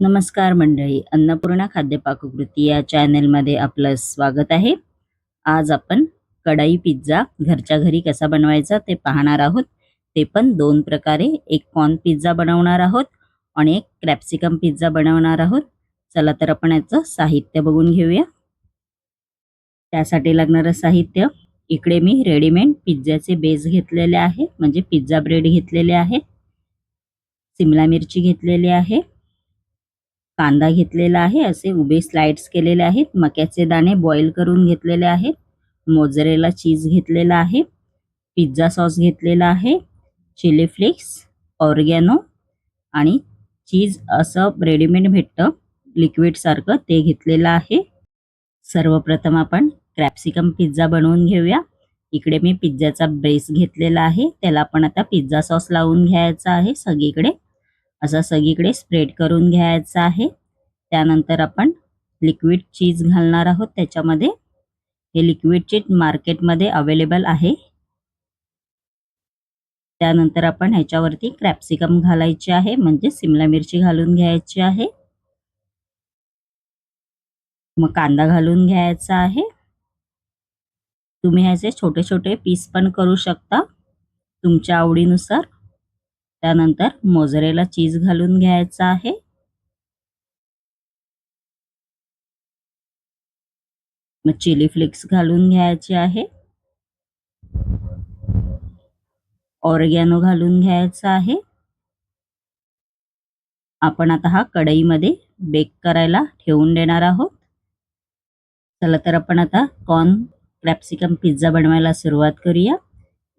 नमस्कार मंडळी अन्नपूर्णा खाद्यपाककृती या चॅनेलमध्ये आपलं स्वागत आहे. आज आपण कढाई पिझ्झा घरच्या घरी कसा बनवायचा ते पाहणार आहोत. ते पण दोन प्रकारे एक कॉर्न पिझ्झा बनवणार आहोत आणि एक क्रॅप्सिकम पिझ्झा बनवणार आहोत. चला तर आपण याचं साहित्य बघून घेऊया. त्यासाठी लागणारं साहित्य इकडे मी रेडीमेड पिझ्झाचे बेस घेतलेले आहे म्हणजे पिझ्झा ब्रेड घेतलेले आहे. सिमला मिरची घेतलेली आहे. कांदा घेतलेला आहे असे उभे स्लाइड्स केलेले आहेत. मक्याचे दाणे बॉईल करून घेतलेले आहेत. मोजरेला चीज घेतलेला आहे. पिझ्झा सॉस घेतलेला आहे. चिली फ्लेक्स ऑर्गॅनो आणि चीज असं रेडीमेड भेटतं. लिक्विड सारखं ते घेतलेलं आहे. सर्वप्रथम आपण क्रॅप्सिकम पिझ्झा बनवून घेऊया. इकडे मी पिझ्झाचा बेस घेतलेला आहे. त्याला आपण आता पिझ्झा सॉस लावून घ्यायचा आहे सगळीकडे. असा सगळीकडे स्प्रेड करून घ्यायचा आहे. त्यानंतर आपण लिक्विड चीज घालणार आहोत. त्याच्यामध्ये हे लिक्विड चीज मार्केटमध्ये अवेलेबल आहे. त्यानंतर आपण ह्याच्यावरती क्रॅप्सिकम घालायचे आहे. म्हणजे सिमला मिरची घालून घ्यायची आहे. मग कांदा घालून घ्यायचा आहे. तुम्ही ह्याचे छोटे छोटे पीस पण करू शकता. तुमच्या आवडीनुसार. त्यानंतर मोजरेला चीज घालून घ्यायचा आहे. मग चिली फ्लेक्स घालून घ्यायचे आहे. ऑर्गॅनो घालून घ्यायचा आहे. आपण आता हा कढईमध्ये बेक करायला ठेवून देणार आहोत. चला तर आपण आता कॉर्न कॅप्सिकम पिझ्झा बनवायला सुरुवात करूया.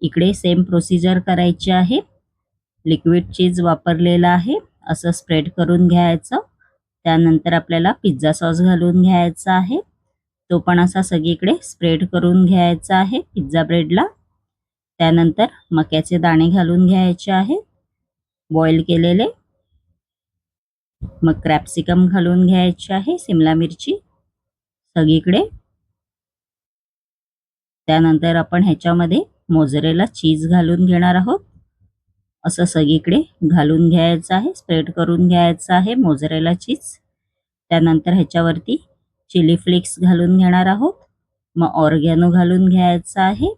इकडे सेम प्रोसिजर करायची आहे. लिक्विड चीज वापरलेला आहे. असं स्प्रेड करून घ्यायचं. त्यानंतर आपल्याला पिझ्झा सॉस घालून घ्यायचा आहे. तो पण असा सगळीकडे स्प्रेड करून घ्यायचा आहे पिझ्झा ब्रेडला. त्यानंतर मक्याचे दाणे घालून घ्यायचे आहे. बॉईल केलेले. मग क्रॅप्सिकम घालून घ्यायचे आहे सिमला मिरची. सगळीकडे. त्यानंतर आपण ह्याच्यामध्ये मोजरेला चीज घालून घेणार आहोत. असं सगळीकडे घालून घ्यायचं आहे स्प्रेड करून घ्यायचं आहे मोजरेला चीज त्यानंतर ह्याच्यावरती चिली फ्लेक्स घालून घेणार आहोत. मग ऑर्गॅनो घालून घ्यायचं आहे.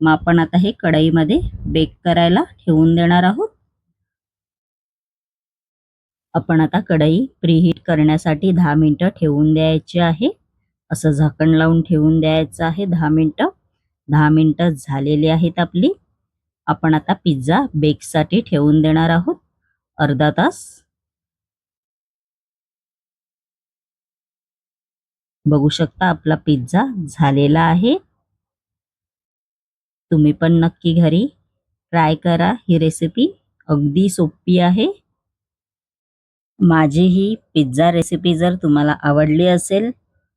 मग आपण आता हे कढईमध्ये बेक करायला ठेवून देणार आहोत. आपण आता कढई प्रीहीट करण्यासाठी दहा मिनटं ठेवून द्यायची आहे. असं झाकण लावून ठेवून द्यायचं आहे दहा मिनटं. दहा मिनटं झालेली आहेत आपली. आपण आता पिझ्झा बेकसाठी ठेवून देणार आहोत. अर्धा तास. बघू शकता आपला पिझ्झा झालेला आहे. तुम्ही पण नक्की घरी ट्राय करा ही रेसिपी. अगदी सोपी आहे. माझी ही पिझ्झा रेसिपी जर तुम्हाला आवडली असेल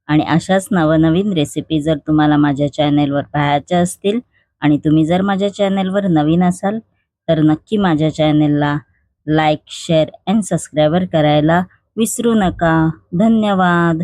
आणि अशाच नवनवीन रेसिपी जर तुम्हाला माझ्या चॅनेलवर पाहायच्या असतील आणि तुम्ही जर माझ्या चॅनेलवर नवीन असाल तर नक्की माझ्या चॅनेलला लाईक शेअर अँड सबस्क्रायबर करायला विसरू नका. धन्यवाद.